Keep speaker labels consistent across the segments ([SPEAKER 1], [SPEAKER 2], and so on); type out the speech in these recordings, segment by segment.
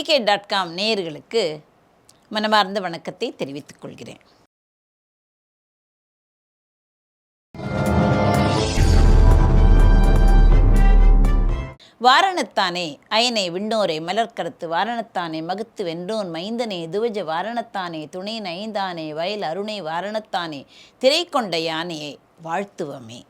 [SPEAKER 1] பத்திரிகை dot com நேயர்களுக்கு மனமார்ந்த வணக்கத்தை தெரிவித்துக் கொள்கிறேன். வாரணத்தானே அயனை விண்ணோரை மலர்கருத்து வாரணத்தானே மகுத்து வென்றோன் மைந்தனே துவஜ வாரணத்தானே துணை நைந்தானே வயல் அருணை வாரணத்தானே திரை கொண்ட யானையை வாழ்த்துவமே.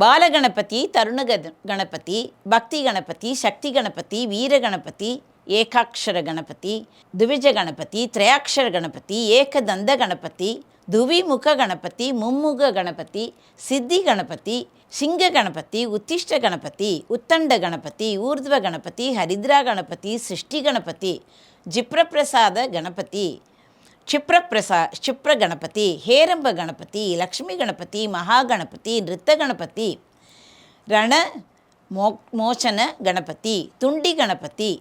[SPEAKER 1] பாலகணபதி தருண கண- கணபதி பக்தி கணபதி சக்தி கணபதி வீர கணபதி ஏகாட்சர கணபதி துவிஜ கணபதி திரையாட்சர கணபதி ஏகதந்த கணபதி துவிமுக கணபதி மும்முக கணபதி சித்தி கணபதி சிங்க கணபதி உத்திஷ்ட கணபதி உத்தண்ட கணபதி ஊர்த்வ கணபதி ஹரித்ரா கணபதி சிருஷ்டி கணபதி ஜிப்ரபிரசாத கணபதி ಕ್ಷಿಪ್ರಪ್ರಸಾ ಕ್ಷಿಪ್ರ ಗಣಪತಿ ಹೇರಂಬ ಗಣಪತಿ ಲಕ್ಷ್ಮೀ ಗಣಪತಿ ಮಹಾಗಣಪತಿ ನೃತ್ಯ ಗಣಪತಿ ರಣ ಮೋ ಮೋಚನ ಗಣಪತಿ ತುಂಡಿ ಗಣಪತಿ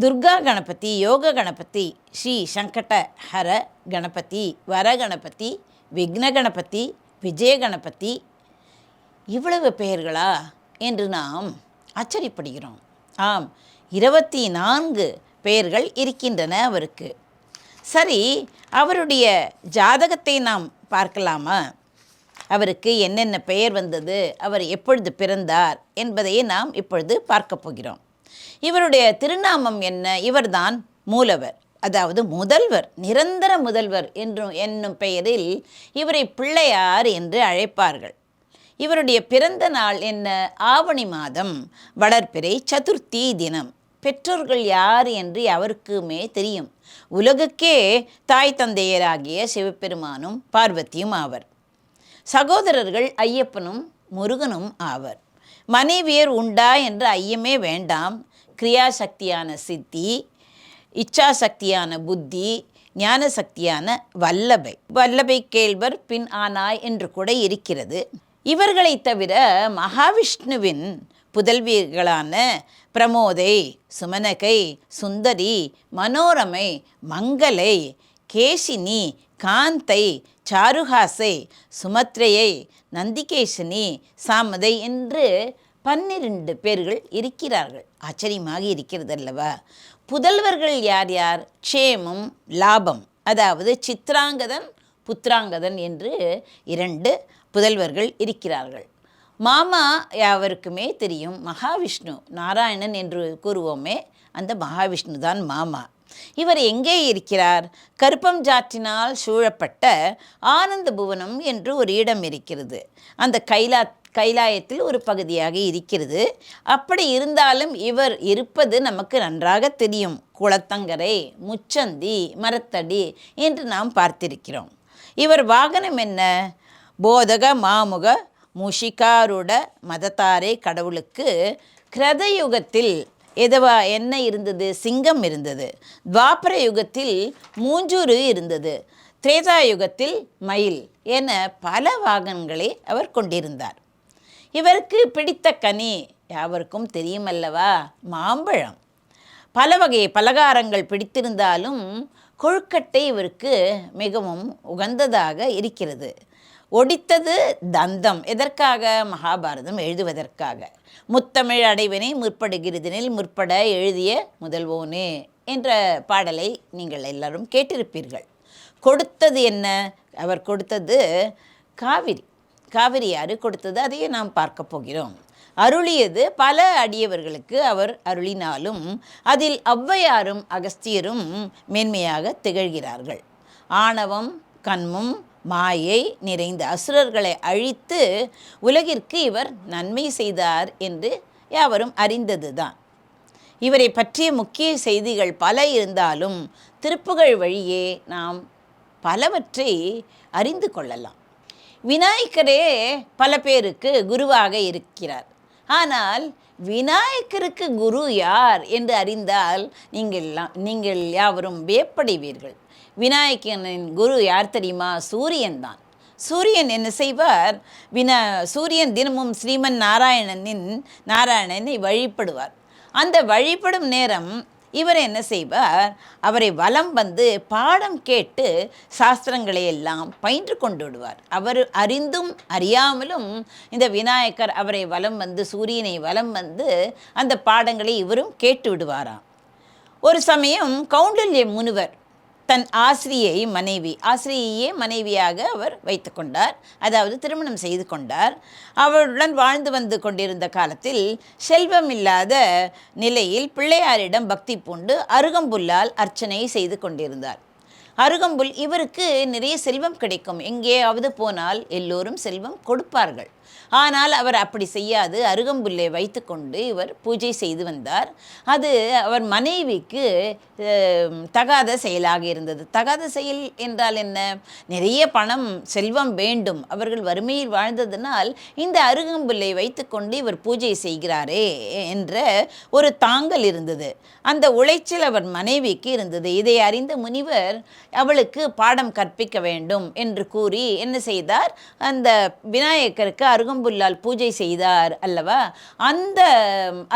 [SPEAKER 1] துர்கா கணபதி யோக கணபதி ஸ்ரீ சங்கட ஹர கணபதி வர கணபதி விக்ன கணபதி விஜய கணபதி இவ்வளவு பெயர்களா? என்று நாம் ஆச்சரியப்படுகிறோம். ஆம் இருபத்தி நான்கு பெயர்கள் இருக்கின்றன அவருக்கு. சரி அவருடைய ஜாதகத்தை நாம் பார்க்கலாமா? அவருக்கு என்னென்ன பெயர் வந்தது? அவர் எப்பொழுது பிறந்தார்? என்பதையே நாம் இப்பொழுது பார்க்க போகிறோம். இவருடைய திருநாமம் என்ன? இவர்தான் மூலவர். அதாவது முதல்வர் நிரந்தர முதல்வர் என்றும் என்னும் பெயரில் இவரை பிள்ளையார் என்று அழைப்பார்கள். இவருடைய பிறந்த நாள் என்ன? ஆவணி மாதம் வளர்பிறை சதுர்த்தி தினம். பெற்றோர்கள் யார் என்று அவருக்குமே தெரியும். உலகுக்கே தாய் தந்தையராகிய சிவபெருமானும் பார்வதியும் ஆவர். சகோதரர்கள் ஐயப்பனும் முருகனும் ஆவர். மனைவியர் உண்டா என்ற ஐயமே வேண்டாம். கிரியாசக்தியான சித்தி இச்சாசக்தியான புத்தி ஞான சக்தியான வல்லபை. வல்லபை கேள்வர் பின் ஆனாய் என்று கூட இருக்கிறது. இவர்களை தவிர மகாவிஷ்ணுவின் புதல்வியர்களான பிரமோதை சுமனகை சுந்தரி மனோரமை மங்களை கேசினி காந்தை சாருஹாசை சுமத்ரையை நந்திகேஷினி சாமதை என்று பன்னிரண்டு பேர்கள் இருக்கிறார்கள். ஆச்சரியமாக இருக்கிறது அல்லவா புதல்வர்கள் யார் யார்? க்ஷேமம் லாபம். அதாவது சித்ராங்கதன் புத்ராங்கதன் என்று இரண்டு புதல்வர்கள் இருக்கிறார்கள். மாமா யாவருக்குமே தெரியும் மகாவிஷ்ணு நாராயணன் என்று கூறுவோமே அந்த மகாவிஷ்ணு தான் மாமா. இவர் எங்கே இருக்கிறார்? கருப்பம் ஜாற்றினால் சூழப்பட்ட ஆனந்த புவனம் என்று ஒரு இடம் இருக்கிறது. அந்த கைலாத் கைலாயத்தில் ஒரு பகுதியாக இருக்கிறது. அப்படி இருந்தாலும் இவர் இருப்பது நமக்கு நன்றாக தெரியும். குளத்தங்கரை முச்சந்தி மரத்தடி என்று நாம் பார்த்திருக்கிறோம். இவர் வாகனம் என்ன? போதக மாமுக முஷிகாருட மதத்தாரே கடவுளுக்கு கிரதயுகத்தில் எதுவா என்ன இருந்தது? சிங்கம் இருந்தது. துவாபர யுகத்தில் மூஞ்சூறு இருந்தது. திரேதா யுகத்தில் மயில் என பல வாகனங்களை அவர் கொண்டிருந்தார். இவருக்கு பிடித்த கனி யாவருக்கும் தெரியுமல்லவா? மாம்பழம். பல வகை பலகாரங்கள் பிடித்திருந்தாலும் கொழுக்கட்டை இவருக்கு மிகவும் உகந்ததாக இருக்கிறது. ஒடித்தது தந்தம். எதற்காக? மகாபாரதம் எழுதுவதற்காக. முத்தமிழ் அடைவனை முற்படுகிறதெனில் முற்பட எழுதிய முதல்வோனே என்ற பாடலை நீங்கள் எல்லாரும் கேட்டிருப்பீர்கள். கொடுத்தது என்ன? அவர் கொடுத்தது காவிரி. காவிரியாறு கொடுத்தது அதையே நாம் பார்க்க போகிறோம். அருளியது பல அடியவர்களுக்கு அவர் அருளினாலும் அதில் ஔவையாரும் அகஸ்தியரும் மேன்மையாக திகழ்கிறார்கள். ஆணவம் கண்மும் மாயை நிறைந்த அசுரர்களை அழித்து உலகிற்கு இவர் நன்மை செய்தார் என்று யாவரும் அறிந்ததுதான். இவரை பற்றிய முக்கிய செய்திகள் பல இருந்தாலும் திருப்புகழ் வழியே நாம் பலவற்றை அறிந்து கொள்ளலாம். விநாயகரே பல பேருக்கு குருவாக இருக்கிறார். ஆனால் விநாயகருக்கு குரு யார் என்று அறிந்தால் நீங்கள் நீங்கள் யாவரும் வியப்படைவீர்கள். விநாயகனின் குரு யார் தெரியுமா? சூரியன் தான். சூரியன் என்ன செய்வார்? வினா சூரியன் தினமும் ஸ்ரீமன் நாராயணனின் நாராயணனை வழிபடுவார். அந்த வழிபடும் நேரம் இவர் என்ன செய்வார்? அவரை வலம் வந்து பாடம் கேட்டு சாஸ்திரங்களை எல்லாம் பயின்று கொண்டு விடுவார். அவர் அறிந்தும் அறியாமலும் இந்த விநாயகர் அவரை வலம் வந்து சூரியனை வலம் வந்து அந்த பாடங்களை இவரும் கேட்டு விடுவாராம். ஒரு சமயம் கௌண்டல்ய முனிவர் தன் ஆசிரியை மனைவி ஆசிரியையே மனைவியாக அவர் வைத்து கொண்டார். அதாவது திருமணம் செய்து கொண்டார். அவருடன் வாழ்ந்து வந்து கொண்டிருந்த காலத்தில் செல்வம் இல்லாத நிலையில் பிள்ளையாரிடம் பக்தி பூண்டு அருகம்புல்லால் அர்ச்சனை செய்து கொண்டிருந்தார். அருகம்புல் இவருக்கு நிறைய செல்வம் கிடைக்கும். எங்கேயாவது போனால் எல்லோரும் செல்வம் கொடுப்பார்கள். ஆனால் அவர் அப்படி செய்யாது. அருகம்புல்லை வைத்துக்கொண்டு இவர் பூஜை செய்து வந்தார். அது அவர் மனைவிக்கு தகாத செயலாக இருந்தது. தகாத செயல் என்றால் என்ன? நிறைய பணம் செல்வம் வேண்டும். அவர்கள் வறுமையில் வாழ்ந்ததனால் இந்த அருகம்புல்லை வைத்துக்கொண்டு இவர் பூஜை செய்கிறாரே என்ற ஒரு தாங்கல் இருந்தது. அந்த உளைச்சல் அவர் மனைவிக்கு இருந்தது. இதை அறிந்த முனிவர் அவளுக்கு பாடம் கற்பிக்க வேண்டும் என்று கூறி என்ன செய்தார்? அந்த விநாயகருக்கு அருகம்புல்லால் பூஜை செய்தார் அல்லவா? அந்த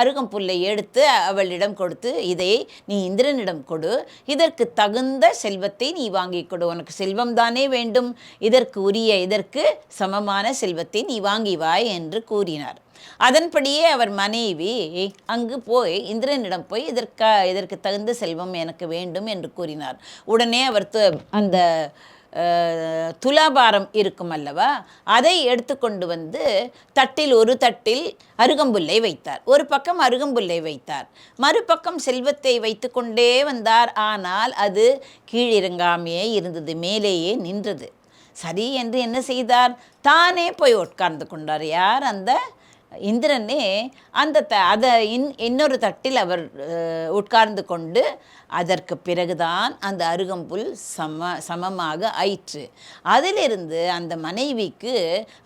[SPEAKER 1] அருகம்புல்லை எடுத்து அவளிடம் கொடுத்து இதை நீ இந்திரனிடம் கொடு. இதற்கு தகுந்த செல்வத்தை நீ வாங்கிக் கொடு. உனக்கு செல்வம் தானே வேண்டும். இதற்கு உரிய இதற்கு சமமான செல்வத்தை நீ வாங்கி வாய் என்று கூறினார். அதன்படியே அவர் மனைவி அங்கு போய் இந்திரனிடம் போய் இதற்கா இதற்கு தகுந்த செல்வம் எனக்கு வேண்டும் என்று கூறினார். உடனே அவர் அந்த துலாபாரம் இருக்கும் அல்லவா அதை எடுத்துக்கொண்டு வந்து தட்டில் ஒரு தட்டில் அருகம்புல்லை வைத்தார். ஒரு பக்கம் அருகம்புல்லை வைத்தார். மறுபக்கம் செல்வத்தை வைத்துக்கொண்டே வந்தார். ஆனால் அது கீழிறங்காமையே இருந்தது. மேலேயே நின்றது. சரி என்று என்ன செய்தார்? தானே போய் உட்கார்ந்து கொண்டார். யார் அந்த இந்திரனே அந்த த அதை இன் இன்னொரு தட்டில் அவர் உட்கார்ந்து கொண்டு அதற்கு பிறகுதான் அந்த அருகம்புல் சம சமமாக ஆயிற்று. அதிலிருந்து அந்த மனைவிக்கு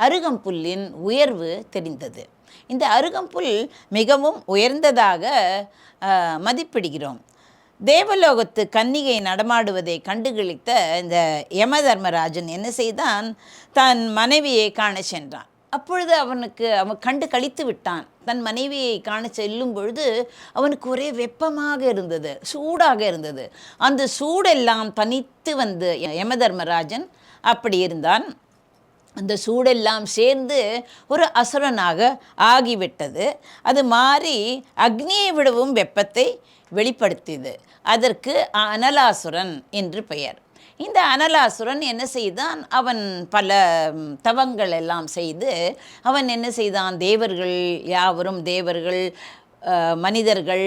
[SPEAKER 1] அருகம்புல்லின் உயர்வு தெரிந்தது. இந்த அருகம்புல் மிகவும் உயர்ந்ததாக மதிப்பிடுகிறோம். தேவலோகத்து கன்னிகை நடமாடுவதை கண்டுகளித்த இந்த யம தர்மராஜன் என்ன செய்தான்? தன் மனைவியை காண சென்றான். அப்பொழுது அவனுக்கு அவன் கண்டு கழித்து விட்டான். தன் மனைவியை காண செல்லும் பொழுது அவனுக்கு ஒரே வெப்பமாக இருந்தது சூடாக இருந்தது. அந்த சூடெல்லாம் தனித்து வந்து யம தர்மராஜன் அப்படி இருந்தான். அந்த சூடெல்லாம் சேர்ந்து ஒரு அசுரனாக ஆகிவிட்டது. அது மாறி அக்னியை விடவும் வெப்பத்தை வெளிப்படுத்தியது. அதற்கு அனலாசுரன் என்று பெயர். இந்த அனலாசுரன் என்ன செய்தான்? அவன் பல தவங்கள் எல்லாம் செய்து அவன் என்ன செய்தான்? தேவர்கள் யாவரும் தேவர்கள் மனிதர்கள்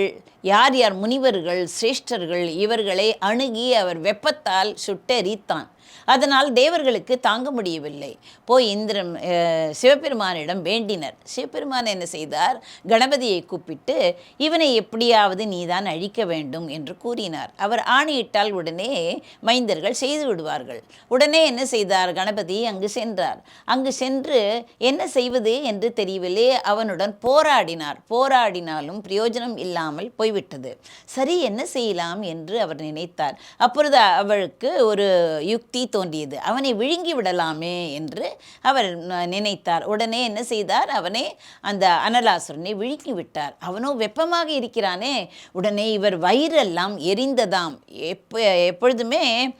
[SPEAKER 1] யார் யார் முனிவர்கள் சிரேஷ்டர்கள் இவர்களை அணுகி அவர் வெப்பத்தால் சுட்டெரித்தான். அதனால் தேவர்களுக்கு தாங்க முடியவில்லை. போய் இந்திரன் சிவபெருமானிடம் வேண்டினர். சிவபெருமான் என்ன செய்தார்? கணபதியை கூப்பிட்டு இவனை எப்படியாவது நீதான் அழிக்க வேண்டும் என்று கூறினார். அவர் ஆணையிட்டால் உடனே மைந்தர்கள் செய்து விடுவார்கள். உடனே என்ன செய்தார்? கணபதி அங்கு சென்றார். அங்கு சென்று என்ன செய்வது என்று தெரியவில்லை. அவனுடன் போராடினார். போராடினாலும் பிரயோஜனம் இல்லாமல் போய்விட்டது. சரி என்ன செய்யலாம்? என்று அவர் நினைத்தார். அப்பொழுது அவளுக்கு ஒரு யுக்தி தோன்றியது. அவனை விழுங்கி விடலாமே என்று அவர் ந- நினைத்தார். உடனே என்ன செய்தார்? அவனை அந்த அனலாசுரனை விழுங்கி விட்டார். அவனோ வெப்பமாக இருக்கிறானே. உடனே இவர் வயிறெல்லாம் எரிந்ததாம். எப்ப எப்பொழுதுமே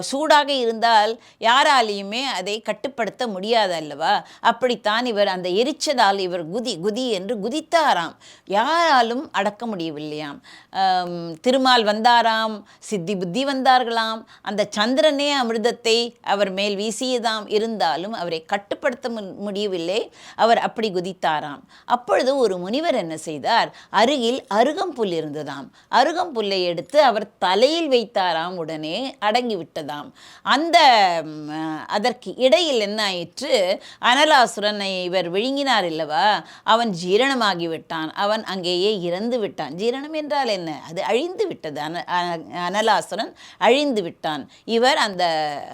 [SPEAKER 1] சூடாக இருந்தால் யாராலையுமே அதை கட்டுப்படுத்த முடியாது அல்லவா? அப்படித்தான் இவர் அந்த எரிச்சதால் இவர் குதி குதி என்று குதித்தாராம். யாராலும் அடக்க முடியவில்லையாம். திருமால் வந்தாராம். சித்தி புத்தி வந்தார்களாம். அந்த சந்திரனே அமிர்தத்தை அவர் மேல் வீசியதாம் இருந்தாலும் அவரை கட்டுப்படுத்த முடியவில்லை. அவர் அப்படி குதித்தாராம். அப்பொழுது ஒரு முனிவர் என்ன செய்தார்? அருகில் அருகம்புல் இருந்ததாம். அருகம்புல்லை எடுத்து அவர் தலையில் வைத்தாராம். உடனே அடங்கிவிட்டதாம். அந்த அதற்கு இடையில் என்ன ஆயிற்று? அனலாசுரனை இவர் விழுங்கினார் இல்லவா? அவன் ஜீரணமாகி விட்டான் அவன் அங்கேயே இறந்து விட்டான். ஜீரணம் என்றால் என்ன? அது அழிந்து விட்டது. அன அனலாசுரன் அழிந்து விட்டான். இவர் அந்த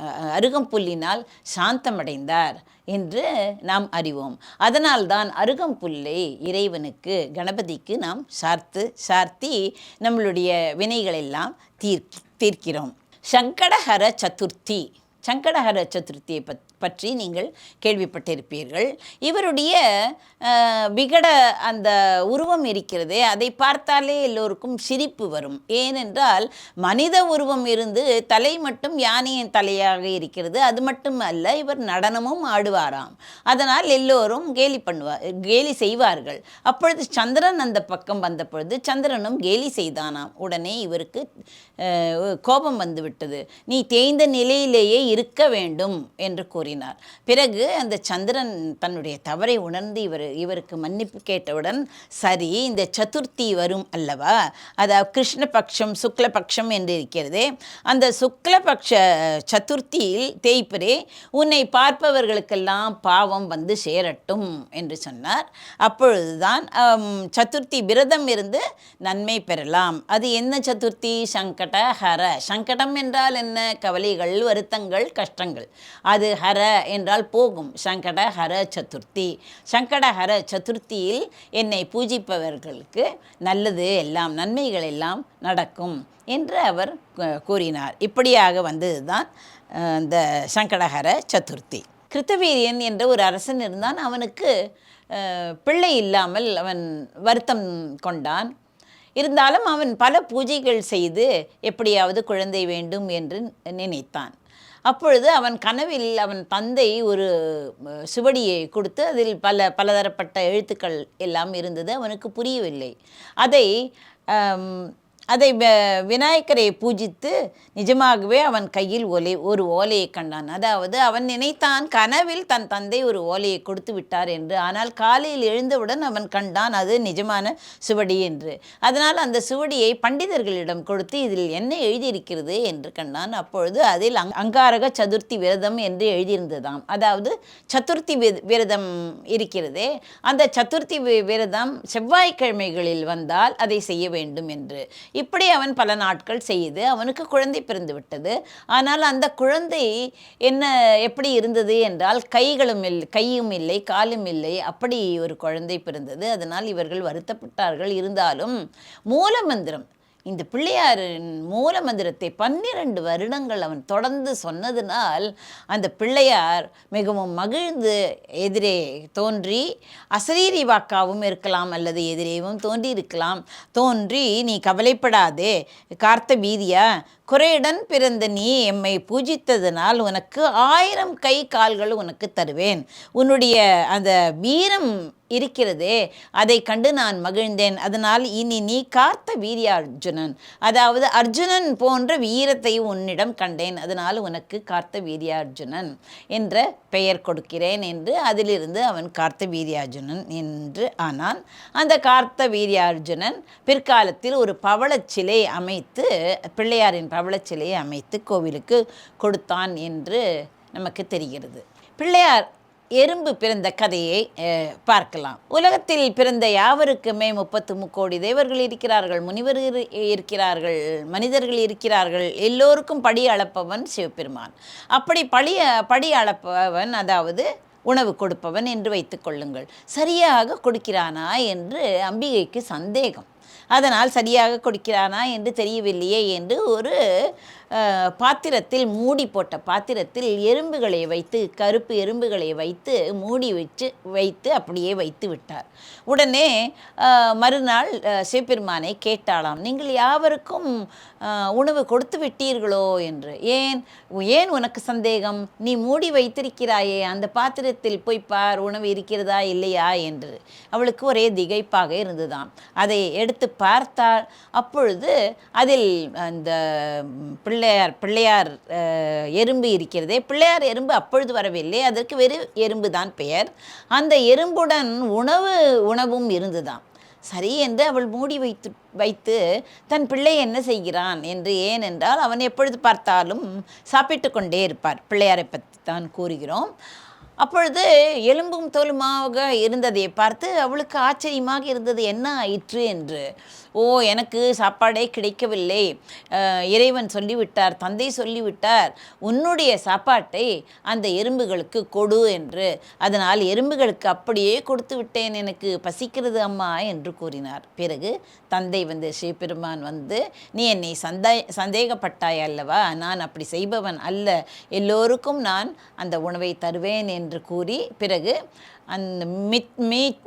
[SPEAKER 1] அஹ், அருகம்புல்லினால் சாந்தமடைந்தார் என்று நாம் அறிவோம். அதனால்தான் அருகம்புல்லை இறைவனுக்கு கணபதிக்கு நாம் சார்த்து சார்த்தி நம்மளுடைய வினைகளெல்லாம் தீர் தீர்க்கிறோம். சங்கடஹர சதுர்த்தி சங்கடஹர சதுர்த்தியை பத் பற்றி நீங்கள் கேள்விப்பட்டிருப்பீர்கள். இவருடைய விகட அந்த உருவம் இருக்கிறதே அதை பார்த்தாலே எல்லோருக்கும் சிரிப்பு வரும். ஏனென்றால் மனித உருவம் இருந்து தலை மட்டும் யானையின் தலையாக இருக்கிறது. அது மட்டும் அல்ல இவர் நடனமும் ஆடுவாராம். அதனால் எல்லோரும் கேலி பண்ணுவார் கேலி செய்வார்கள். அப்பொழுது சந்திரன் அந்த பக்கம் வந்த பொழுது சந்திரனும் கேலி செய்தானாம். உடனே இவருக்கு கோபம் வந்துவிட்டது. நீ தேய்ந்த நிலையிலேயே இருக்க வேண்டும் என்று கூறி கூறினார் பிறகு அந்த சந்திரன் தன்னுடைய தவறை உணர்ந்து இவர் இவருக்கு மன்னிப்பு கேட்டவுடன் சரி இந்த சதுர்த்தி வரும் அல்லவா? அதாவது கிருஷ்ணபக்ஷம் சுக்லபக்ஷம் என்று இருக்கிறதே. அந்த சுக்லபக்ஷ சதுர்த்தியில் தேய்ப்பரே உன்னை பார்ப்பவர்களுக்கெல்லாம் பாவம் வந்து சேரட்டும் என்று சொன்னார். அப்பொழுதுதான் சதுர்த்தி விரதம் இருந்து நன்மை பெறலாம். அது என்ன சதுர்த்தி? சங்கட ஹர. சங்கடம் என்றால் என்ன? கவலைகள் வருத்தங்கள் கஷ்டங்கள். அது ஹர என்றால் போகும். சங்கட ஹர சதுர்த்தி. சங்கட ஹர சதுர்த்தியில் என்னை பூஜிப்பவர்களுக்கு நல்லது எல்லாம் நன்மைகள் எல்லாம் நடக்கும் என்று அவர் கூறினார். இப்படியாக வந்தது தான் இந்த சங்கடஹர சதுர்த்தி. கிருத்தவீரியன் என்ற ஒரு அரசன் இருந்தான். அவனுக்கு பிள்ளை இல்லாமல் அவன் வருத்தம் கொண்டான். இருந்தாலும் அவன் பல பூஜைகள் செய்து எப்படியாவது குழந்தை வேண்டும் என்று நினைத்தான். அப்பொழுது அவன் கனவில் அவன் தந்தை ஒரு சுவடியை கொடுத்து அதில் பல பலதரப்பட்ட எழுத்துக்கள் எல்லாம் இருந்தது அவனுக்கு புரியவில்லை. அதை அதை விநாயகரை பூஜித்து நிஜமாகவே அவன் கையில் ஓலை ஒரு ஓலையை கண்டான். அதாவது அவன் நினைத்தான் கனவில் தன் தந்தை ஒரு ஓலையை கொடுத்து விட்டார் என்று. ஆனால் காலையில் எழுந்தவுடன் அவன் கண்டான் அது நிஜமான சுவடி என்று. அதனால் அந்த சுவடியை பண்டிதர்களிடம் கொடுத்து இதில் என்ன எழுதியிருக்கிறது என்று கண்டான். அப்பொழுது அதில் அங் அங்காரக சதுர்த்தி விரதம் என்று எழுதியிருந்ததாம். அதாவது சதுர்த்தி விரதம் இருக்கிறதே. அந்த சதுர்த்தி விரதம் செவ்வாய்க்கிழமைகளில் வந்தால் அதை செய்ய வேண்டும் என்று. இப்படி அவன் பல நாட்கள் செய்து அவனுக்கு குழந்தை பிறந்து விட்டது ஆனால் அந்த குழந்தை என்ன எப்படி இருந்தது என்றால் கைகளும் இல்லை கையும் இல்லை காலும் இல்லை அப்படி ஒரு குழந்தை பிறந்தது. அதனால் இவர்கள் வருத்தப்பட்டார்கள். இருந்தாலும் மூல மந்திரம் இந்த பிள்ளையாரின் மூல மந்திரத்தை பன்னிரண்டு வருடங்கள் அவன் தொடர்ந்து சொன்னதினால் அந்த பிள்ளையார் மிகவும் மகிழ்ந்து எதிரே தோன்றி அசரீரி வாக்காவும் இருக்கலாம் அல்லது எதிரேவும் தோன்றி இருக்கலாம் தோன்றி நீ கவலைப்படாதே கார்த்த வீதியா குறையுடன் பிறந்த நீ எம்மை பூஜித்ததனால் உனக்கு ஆயிரம் கை கால்கள் உனக்கு தருவேன். உன்னுடைய அந்த வீரம் இருக்கிறதே அதை கண்டு நான் மகிழ்ந்தேன். அதனால் இனி நீ காத்த வீரியார்ஜுனன். அதாவது அர்ஜுனன் போன்ற வீரத்தை உன்னிடம் கண்டேன். அதனால் உனக்கு கார்த்த வீரியார்ஜுனன் என்ற பெயர் கொடுக்கிறேன் என்று அதிலிருந்து அவன் கார்த்த வீரியார்ஜுனன் என்று ஆனான். அந்த கார்த்த வீரியார்ஜுனன் பிற்காலத்தில் ஒரு பவளச்சிலை அமைத்து பிள்ளையாரின் பவளச்சிலையை அமைத்து கோவிலுக்கு கொடுத்தான் என்று நமக்கு தெரிகிறது. பிள்ளையார் எறும்பு பிறந்த கதையை பார்க்கலாம். உலகத்தில் பிறந்த யாவருக்குமே முப்பத்து முக்கோடி தேவர்கள் இருக்கிறார்கள் முனிவர் இருக்கிறார்கள் மனிதர்கள் இருக்கிறார்கள் எல்லோருக்கும் படி அளப்பவன் சிவபெருமான். அப்படி பழிய படி அளப்பவன் அதாவது உணவு கொடுப்பவன் என்று வைத்துக் கொள்ளுங்கள். சரியாக கொடுக்கிறானா என்று அம்பிகைக்கு சந்தேகம். அதனால் சரியாக கொடுக்கிறானா என்று தெரியவில்லையே என்று ஒரு பாத்திரத்தில் மூடி போட்ட பாத்திரத்தில் எறும்புகளை வைத்து கருப்பு எறும்புகளை வைத்து மூடி வச்சு வைத்து அப்படியே வைத்து விட்டார். உடனே மறுநாள் சிவபெருமானை கேட்டாளாம் நீங்கள் யாவருக்கும் உணவு கொடுத்து விட்டீர்களோ? என்று. ஏன்? ஏன் உனக்கு சந்தேகம்? நீ மூடி வைத்திருக்கிறாயே அந்த பாத்திரத்தில் போய் பார் உணவு இருக்கிறதா இல்லையா? என்று. அவளுக்கு ஒரே திகைப்பாக இருந்துதான் அதை எடுத்து பார்த்தாள். அப்பொழுது அதில் அந்த பிள்ளை பிள்ளையார் பிள்ளையார் எறும்பு இருக்கிறதே. பிள்ளையார் எறும்பு அப்பொழுது வரவில்லை. அதற்கு வெறு எறும்பு தான் பெயர். அந்த எறும்புடன் உணவு உணவும் இருந்துதான் சரி என்று அவள் மூடி வைத்து வைத்து தன் பிள்ளை என்ன செய்கிறான் என்று ஏனென்றால் அவன் எப்பொழுது பார்த்தாலும் சாப்பிட்டு கொண்டே இருப்பார். பிள்ளையாரை பற்றி தான் கூறுகிறோம். அப்பொழுது எலும்பும் தோலுமாக இருந்ததை பார்த்து அவளுக்கு ஆச்சரியமாக இருந்தது என்ன ஆயிற்று? என்று. ஓ எனக்கு சாப்பாடே கிடைக்கவில்லை. இறைவன் சொல்லிவிட்டார் தந்தை சொல்லிவிட்டார் உன்னுடைய சாப்பாட்டை அந்த எறும்புகளுக்கு கொடு என்று. அதனால் எறும்புகளுக்கு அப்படியே கொடுத்து விட்டேன் எனக்கு பசிக்கிறது அம்மா என்று கூறினார். பிறகு தந்தை வந்து ஸ்ரீபெருமான் வந்து நீ என்னை சந்தே சந்தேகப்பட்டாய் அல்லவா? நான் அப்படி செய்பவன் அல்ல. எல்லோருக்கும் நான் அந்த உணவை தருவேன் என்று என்று கூறி பிறகு அந்த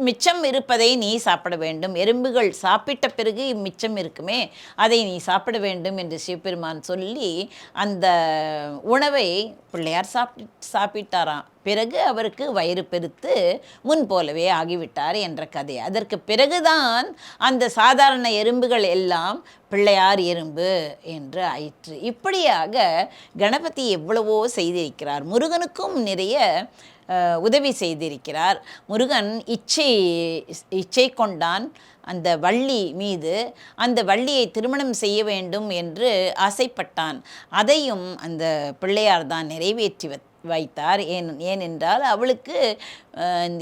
[SPEAKER 1] மிச்சம் இருப்பதை நீ சாப்பிட வேண்டும். எறும்புகள் சாப்பிட்ட பிறகு மிச்சம் இருக்குமே அதை நீ சாப்பிட வேண்டும் என்று சிவபெருமான் சொல்லி அந்த உணவை பிள்ளையார் சாப்பிட்டு சாப்பிட்டாராம். பிறகு அவருக்கு வயிறு பெருத்து முன் போலவே ஆகிவிட்டார் என்ற கதை. அதற்கு பிறகுதான் அந்த சாதாரண எறும்புகள் எல்லாம் பிள்ளையார் எறும்பு என்று ஆயிற்று. இப்படியாக கணபதி எவ்வளவோ செய்திருக்கிறார். முருகனுக்கும் நிறைய உதவி செய்திருக்கிறார். முருகன் இச்சை இச்சை கொண்டான் அந்த வள்ளி மீது. அந்த வள்ளியை திருமணம் செய்ய வேண்டும் என்று ஆசைப்பட்டான். அதையும் அந்த பிள்ளையார் தான் நிறைவேற்றி வைத்தார். ஏன் ஏனென்றால் அவளுக்கு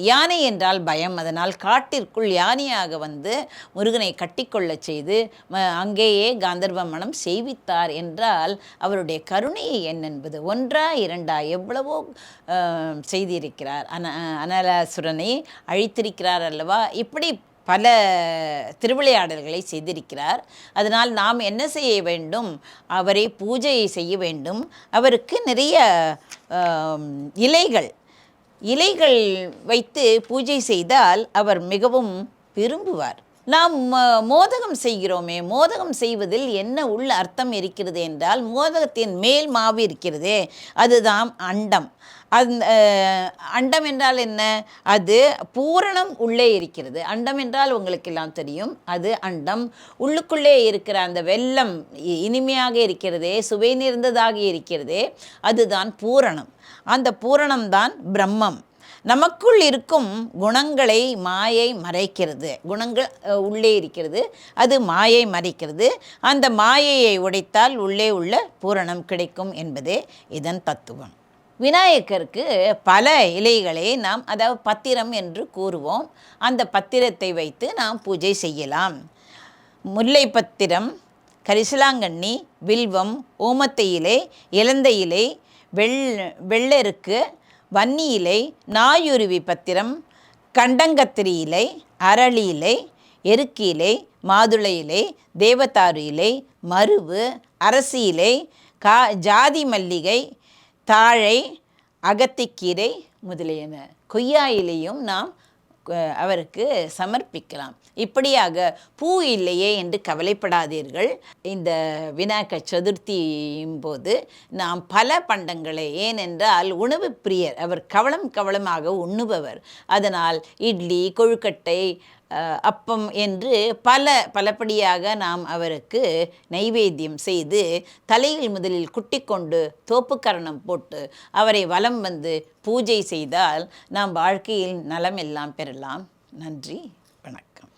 [SPEAKER 1] யானை என்றால் பயம். அதனால் காட்டிற்குள் யானையாக வந்து முருகனை கட்டிக்கொள்ளச் செய்து அங்கேயே காந்தர்வ மனம் செய்வித்தார் என்றால் அவருடைய கருணை என்னென்பது என்பது. ஒன்றா இரண்டா எவ்வளவோ செய்திருக்கிறார். அன அனலாசுரனை அழித்திருக்கிறார் அல்லவா? இப்படி பல திருவிளையாடல்களை செய்திருக்கிறார். அதனால் நாம் என்ன செய்ய வேண்டும்? அவரை பூஜை செய்ய வேண்டும். அவருக்கு நிறைய இலைகள் இலைகள் வைத்து பூஜை செய்தால் அவர் மிகவும் விரும்புவார். நாம் ம- மோதகம் செய்கிறோமே மோதகம் செய்வதில் என்ன உள்ள அர்த்தம் இருக்கிறது என்றால் மோதகத்தின் மேல் மாவு இருக்கிறதே அதுதான் அண்டம். அந்த அண்டம் என்றால் என்ன? அது பூரணம் உள்ளே இருக்கிறது. அண்டம் என்றால் உங்களுக்கு எல்லாம் தெரியும். அது அண்டம். உள்ளுக்குள்ளே இருக்கிற அந்த வெள்ளம் இ- இனிமையாக இருக்கிறதே சுவை நிறைந்ததாக இருக்கிறதே அதுதான் பூரணம். அந்த பூரணம் தான் பிரம்மம். நமக்குள் இருக்கும் குணங்களை மாயை மறைக்கிறது. குணங்கள் உள்ளே இருக்கிறது. அது மாயை மறைக்கிறது. அந்த மாயையை உடைத்தால் உள்ளே உள்ள பூரணம் கிடைக்கும் என்பதே இதன் தத்துவம். விநாயகருக்கு பல இலைகளை நாம் அதாவது பத்திரம் என்று கூறுவோம். அந்த பத்திரத்தை வைத்து நாம் பூஜை செய்யலாம். முல்லை பத்திரம் கரிசலாங்கண்ணி வில்வம் ஓமத்தை இலை இலந்த இலை வெள் வெள்ளெருக்கு வன்னி இலை நாயுருவி பத்திரம் கண்டங்கத்திரி இலை அரளி இலை எருக்கு இலை மாதுளை இலை தேவதாரு இலை மருவு அரசி இலை கா ஜாதி மல்லிகை தாழை அகத்திக்கீரை முதலியன. கொய்யா இலையும் நாம் அவருக்கு சமர்ப்பிக்கலாம். இப்படியாக பூ இல்லையே என்று கவலைப்படாதீர்கள். இந்த விநாயகர் சதுர்த்தியின் போது நாம் பல பண்டங்களை ஏனென்றால் உணவு பிரியர் அவர் கவலம் கவலமாக உண்ணுபவர். அதனால் இட்லி கொழுக்கட்டை அப்பம் என்று பல பலப்படியாக நாம் அவருக்கு நைவேத்தியம் செய்து தலையில் முதலில் குட்டிக்கொண்டு தோப்புக்கரணம் போட்டு அவரை வலம் வந்து பூஜை செய்தால் நாம் வாழ்க்கையில் நலம் எல்லாம் பெறலாம். நன்றி. வணக்கம்.